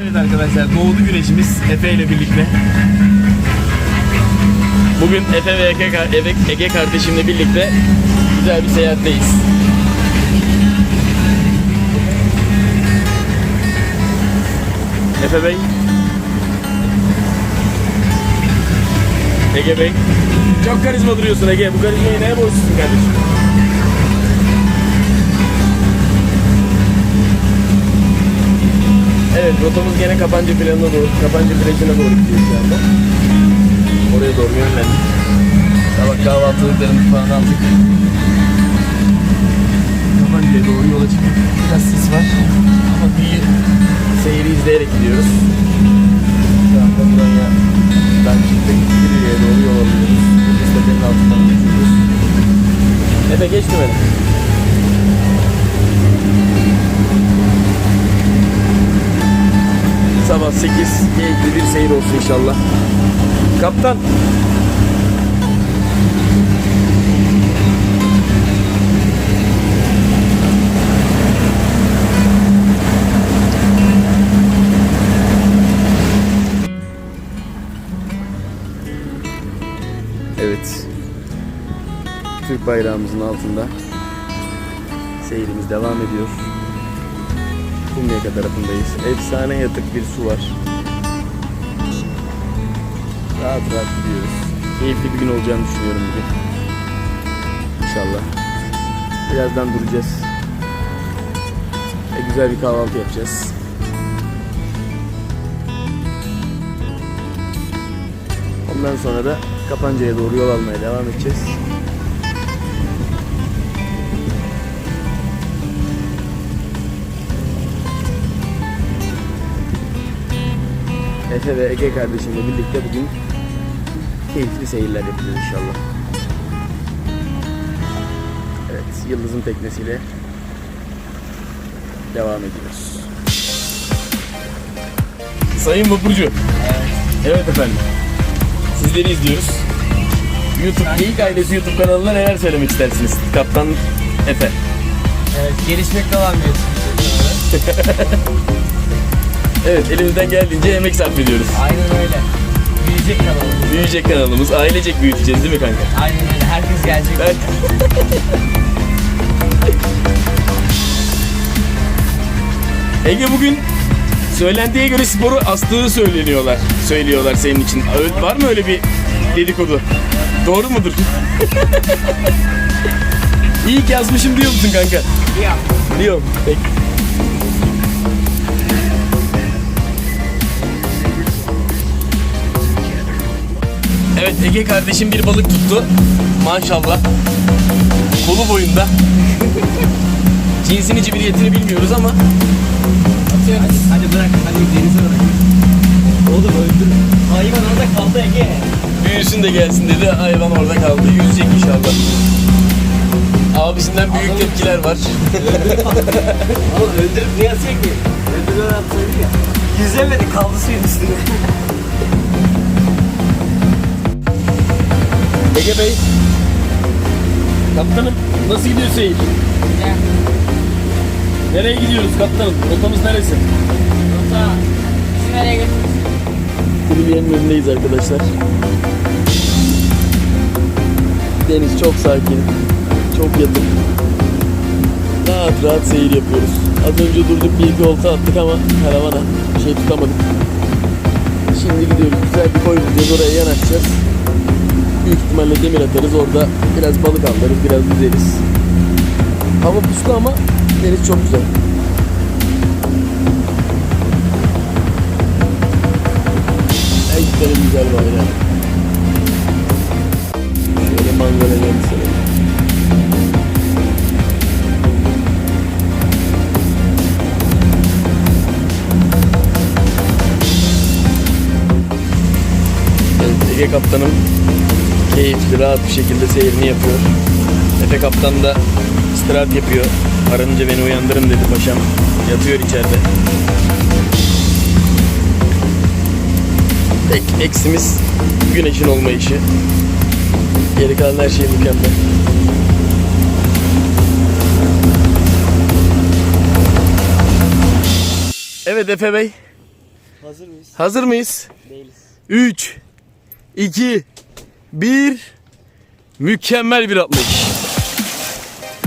Evet arkadaşlar doğdu güneşimiz Efe ile birlikte. Bugün Efe ve Ege, Ege, kardeşimle birlikte güzel bir seyahatteyiz. Efe Bey. Ege Bey. Çok karizma duruyorsun Ege. Bu karizmayı neye borçlusun kardeşim? Evet rotamız gene Kapancı planına doğru, Kapancı plajına doğru gidiyor şu anda. Oraya doğru yönlendik. Sabah kahvaltılıklarımızı falan aldık. Kapancı'ya doğru yola çıktık. Biraz sis var ama bir seyri izleyerek gidiyoruz. Şu anda Muranya'dan çıktık. Kiriye'ye doğru yol alıyoruz. Biz tepenin altından geçiyoruz. Efe geçti beni. Sabah 8 keyifli bir seyir olsun inşallah. Kaptan. Evet. Türk bayrağımızın altında seyrimiz devam ediyor. Kumyaka tarafındayız. Efsane yatık bir su var. Rahat rahat gidiyoruz. Keyifli bir gün olacağını düşünüyorum bugün. İnşallah. Birazdan duracağız. Ve güzel bir kahvaltı yapacağız. Ondan sonra da Kapanca'ya doğru yol almaya devam edeceğiz. Efe ve Ege kardeşimle birlikte bugün keyifli seyirler yapacağız inşallah. Evet, Yıldız'ın teknesiyle devam ediyoruz. Sayın Vapurcu. Evet. Evet efendim. Sizleri izliyoruz. YouTube, Geyik Ailesi YouTube kanalına neler söylemek istersiniz? Kaptan Efe. Evet, gelişmekte devam ediyoruz. Evet, elimizden geldiğince emek sarf ediyoruz. Aynen öyle. Büyüyecek kanalımız. Büyüyecek kanalımız, ailecek büyüteceğiz değil mi kanka? Aynen öyle. Herkes gelecek. Evet. Ege bugün söylendiğe göre sporu astığı söyleniyorlar. Söylüyorlar senin için. Ö- Var mı öyle bir dedikodu? Doğru mudur? İyi ki yazmışım diyor musun kanka? Ya. Diyorum. Peki. Evet Ege kardeşim bir balık tuttu. Maşallah. Kolu boyunda. Cinsini cibiliyetini bilmiyoruz ama Atıyoruz. Hadi, hadi bırak. Hadi denize bırak. Oğlum öldür. Hayvan orada kaldı Ege. büyüsün de gelsin dedi. Hayvan orada kaldı. Yüzecek inşallah. Abisinden büyük tepkiler var. Oğlum öldürüp ne yatıyor ki? Öldürüyor atsaydı ya. Yüzemedi kaldı suyun üstünde. Ege Bey. Kaptanım nasıl gidiyor seyir? Nereye gidiyoruz kaptanım? Rotamız neresi? Rota. Sizi nereye götürüyorsun? Kulübiyenin önündeyiz arkadaşlar. Deniz çok sakin, çok yatık. Rahat rahat seyir yapıyoruz. Az önce durduk bir iki olta attık ama karavana bir şey tutamadık. Şimdi gidiyoruz güzel bir koy bulacağız oraya yanaşacağız. Büyük ihtimalle demir atarız orada biraz balık alırız biraz yüzeriz. Hava puslu ama deniz çok güzel. En güzel güzel bayrağı. Şöyle gelmişler. Evet, Ege kaptanım keyifli, rahat bir şekilde seyrini yapıyor. Efe kaptan da istirahat yapıyor. Aranınca beni uyandırın dedi paşam. Yatıyor içeride. Tek eksimiz güneşin olmayışı. Geri kalan her şey mükemmel. Evet Efe Bey. Hazır mıyız? Hazır mıyız? Değiliz. 3 2 1 Mükemmel bir atlayış.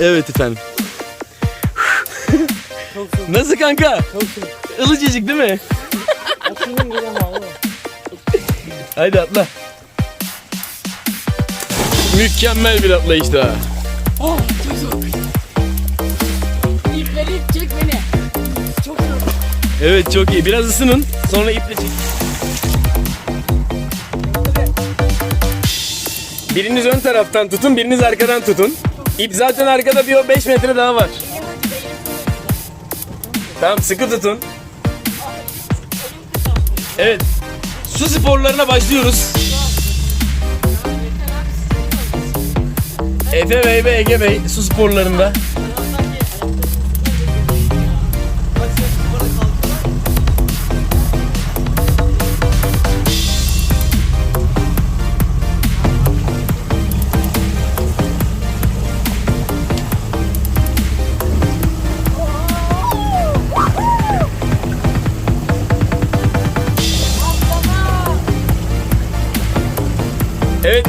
Evet efendim. Nasıl kanka? Ilıcıcık değil mi? Bir. Haydi atla. Mükemmel bir atlayış daha. Oh çok soğuk. İpleri çek beni. Çok soğuk. Evet çok iyi. Biraz ısının. Sonra iple çek. Biriniz ön taraftan tutun, biriniz arkadan tutun. İp zaten arkada bir o 5 metre daha var. Tamam sıkı tutun. Evet. Su sporlarına başlıyoruz. Efe Bey ve Ege Bey su sporlarında.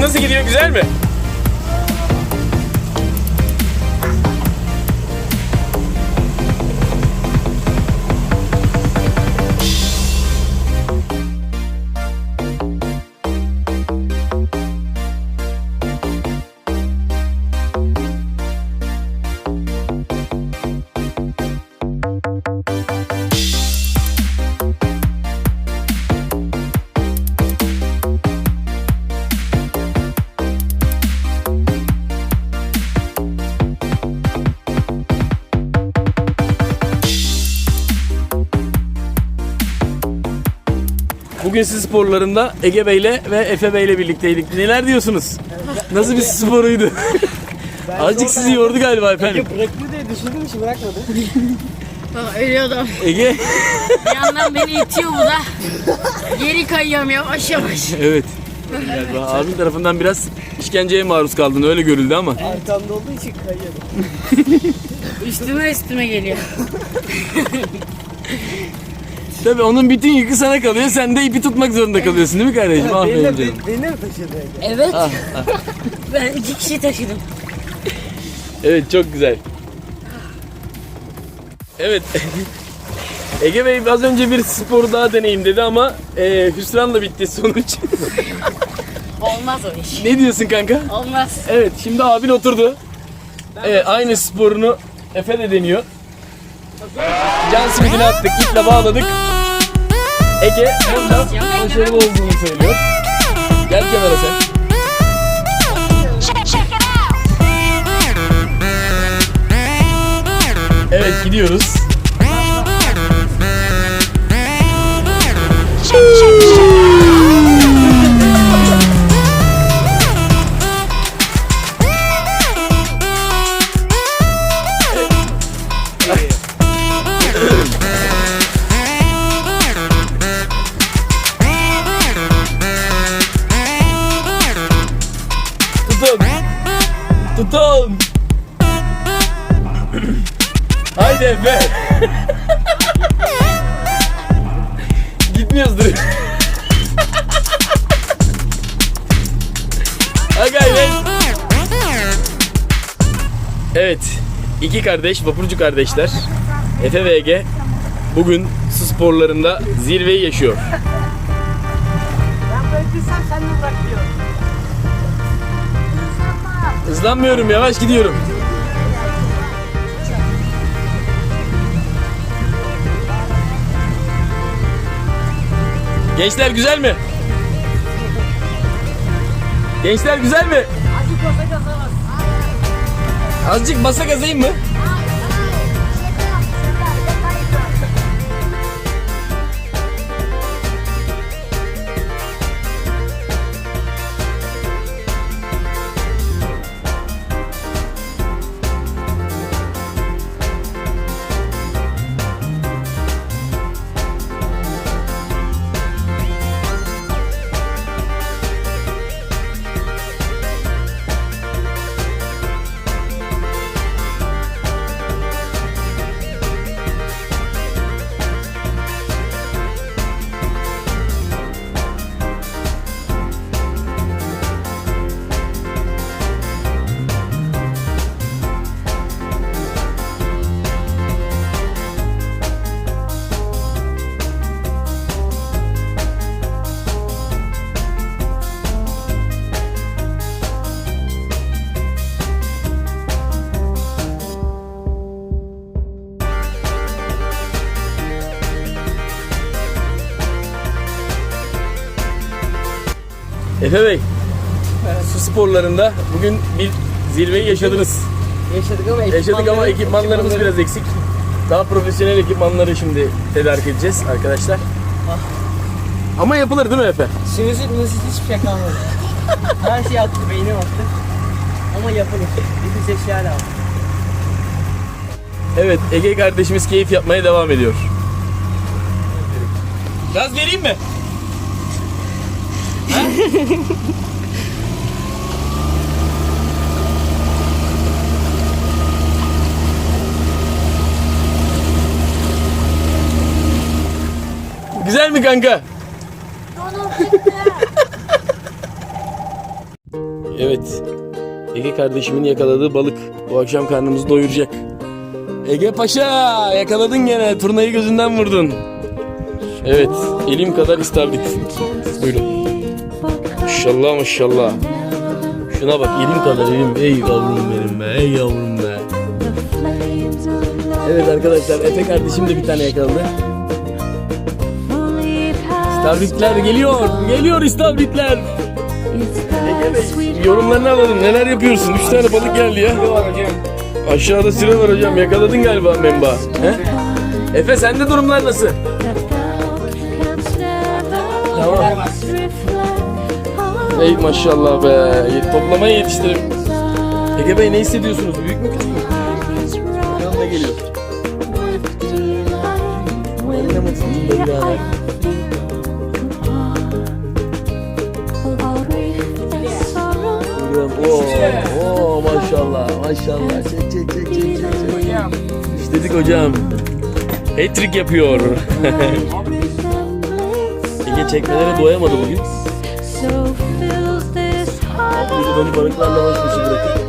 Nasıl gidiyor güzel mi? Bugün siz sporlarında Ege Bey'le ve Efe Bey'le birlikteydik. Neler diyorsunuz? Nasıl bir sporuydu? Azıcık sizi yordu galiba efendim. Ya bırakma diye düşündüm hiç bırakmadı. Ölüyordum. Ege. Bir yandan beni itiyor bu da. Geri kayıyorum yavaş yavaş. evet. Galiba abin tarafından biraz işkenceye maruz kaldın öyle görüldü ama. Arkamda olduğu için kayıyorum. Üstüme üstüme geliyor. Tabii onun bütün yükü sana kalıyor. Sen de ipi tutmak zorunda kalıyorsun değil mi kardeşim? Beni, Aferin de, canım. beni mi taşıdı? Evet. Ah, ah. Ben iki kişi taşıdım. Evet çok güzel. Evet. Ege Bey az önce bir spor daha deneyim dedi ama e, hüsranla bitti sonuç. Olmaz o iş. ne diyorsun kanka? Olmaz. Evet şimdi abin oturdu. Evet, aynı sporunu Efe de deniyor. Can simidini attık, iple bağladık. Ege bunda başarılı olduğunu söylüyor. Gel kenara sen. Evet gidiyoruz. Tutun. Efe. Gitmiyoruzdur. Evet. iki kardeş, vapurcu kardeşler. Efe ve Ege bugün su sporlarında zirveyi yaşıyor. Ben bırakırsam sen de bırak diyor. Hızlanmıyorum, yavaş gidiyorum. Gençler güzel mi? Gençler güzel mi? Azıcık basa gazayım mı? Efe Bey, su sporlarında bugün bir zirveyi yaşadınız. Yaşadık ama Yaşadık ama ekipmanlarımız biraz eksik. Daha profesyonel ekipmanları şimdi tedarik edeceğiz arkadaşlar. Ama yapılır değil mi Efe? Sinüzit müzit hiçbir şey kalmadı. Her şey attı, beynim attı. Ama yapılır. Bir bir eşya lazım. Evet, Ege kardeşimiz keyif yapmaya devam ediyor. Gaz vereyim mi? Güzel mi kanka? evet. Ege kardeşimin yakaladığı balık bu akşam karnımızı doyuracak. Ege Paşa yakaladın gene turnayı gözünden vurdun. Evet elim kadar istavrit. Buyurun. Maşallah maşallah. Şuna bak elim kadar elim. Ey yavrum benim be ey yavrum be. Evet arkadaşlar Efe kardeşim de bir tane yakaladı. İstavritler geliyor. Geliyor istavritler. Yorumlarını alalım. Neler yapıyorsun? Üç tane balık geldi ya. Aşağıda süre var hocam. Yakaladın galiba memba. He? Efe sende durumlar nasıl? Tamam. Ey maşallah be. Toplamayı yetiştirin. Ege Bey ne hissediyorsunuz? Büyük mü küçük mü? Bakalım ne geliyor. Buyurun. Oo, oo maşallah maşallah. Çek çek çek çek çek. çek. İşledik hocam. Hat-trick yapıyor. Ege çekmelere doyamadı bugün. Buyurun beni balıklarla baş başa bırakın.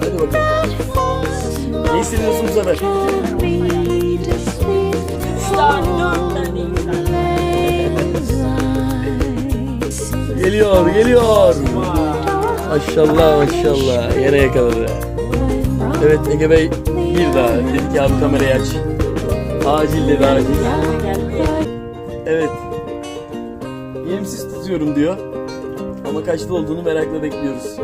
Hadi bakalım. Ne hissediyorsun bu sefer? Geliyor geliyor. Maşallah maşallah. Yine yakaladı. Evet Ege Bey bir daha dedi ki abi kamerayı aç. Acil dedi acil. Evet. Yemsiz tutuyorum diyor. Ama kaçta olduğunu merakla bekliyoruz.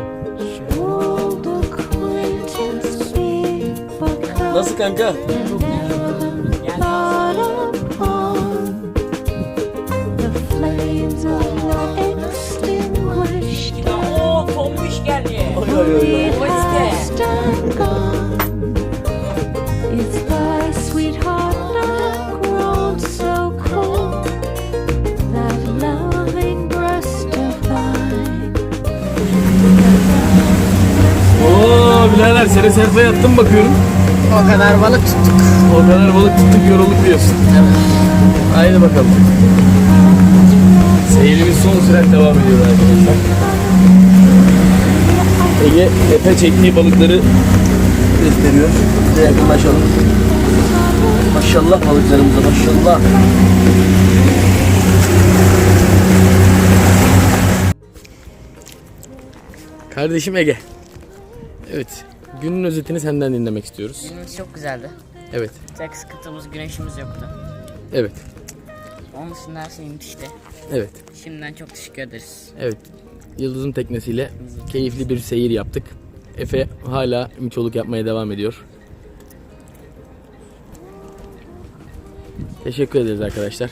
Nasıl kanka? Oo tombiş geldi. Oy oy oy. oy. Seni serpe yattım bakıyorum. O kadar balık tuttuk. O kadar balık tuttuk yorulduk diyorsun. Haydi bakalım. Seyrimiz son sürat devam ediyor arkadaşlar. Ege Efe çektiği balıkları gösteriyor. De yakınlaşalım. Maşallah balıklarımıza maşallah. Kardeşim Ege. Evet. Günün özetini senden dinlemek istiyoruz. Günümüz çok güzeldi. Evet. Tek sıkıntımız güneşimiz yoktu. Evet. Onun dışında her şey müthişti. Evet. Şimdiden çok teşekkür ederiz. Evet. Yıldız'ın teknesiyle keyifli bir seyir yaptık. Efe hala miçoluk yapmaya devam ediyor. Teşekkür ederiz arkadaşlar.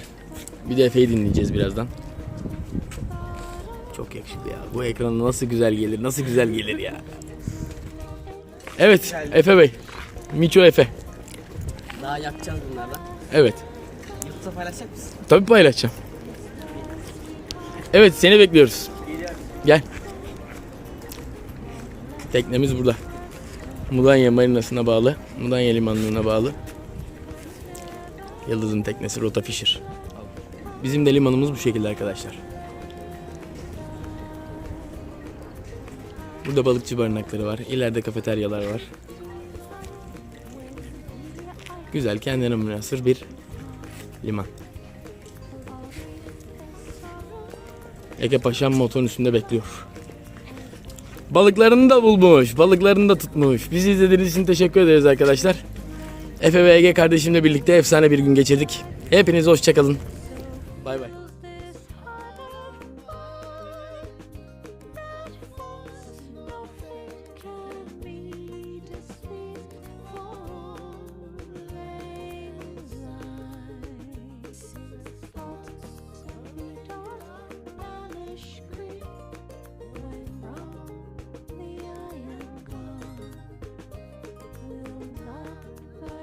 Bir de Efe'yi dinleyeceğiz birazdan. Çok yakışıklı ya. Bu ekrana nasıl güzel gelir, nasıl güzel gelir ya. Evet, Efe Bey. Miço Efe. Daha yakacağız bunlardan. Evet. YouTube'da paylaşacak mısın? Tabii paylaşacağım. Evet seni bekliyoruz. Gel. Teknemiz burada. Mudanya Marinası'na bağlı. Mudanya Limanlığı'na bağlı. Yıldız'ın teknesi Rota Fisher. Bizim de limanımız bu şekilde arkadaşlar. Burada balıkçı barınakları var. İleride kafeteryalar var. Güzel kendine münasır bir liman. Ege Paşam motorun üstünde bekliyor. Balıklarını da bulmuş, balıklarını da tutmuş. Bizi izlediğiniz için teşekkür ederiz arkadaşlar. Efe ve Ege kardeşimle birlikte efsane bir gün geçirdik. Hepiniz hoşçakalın. Bay bay.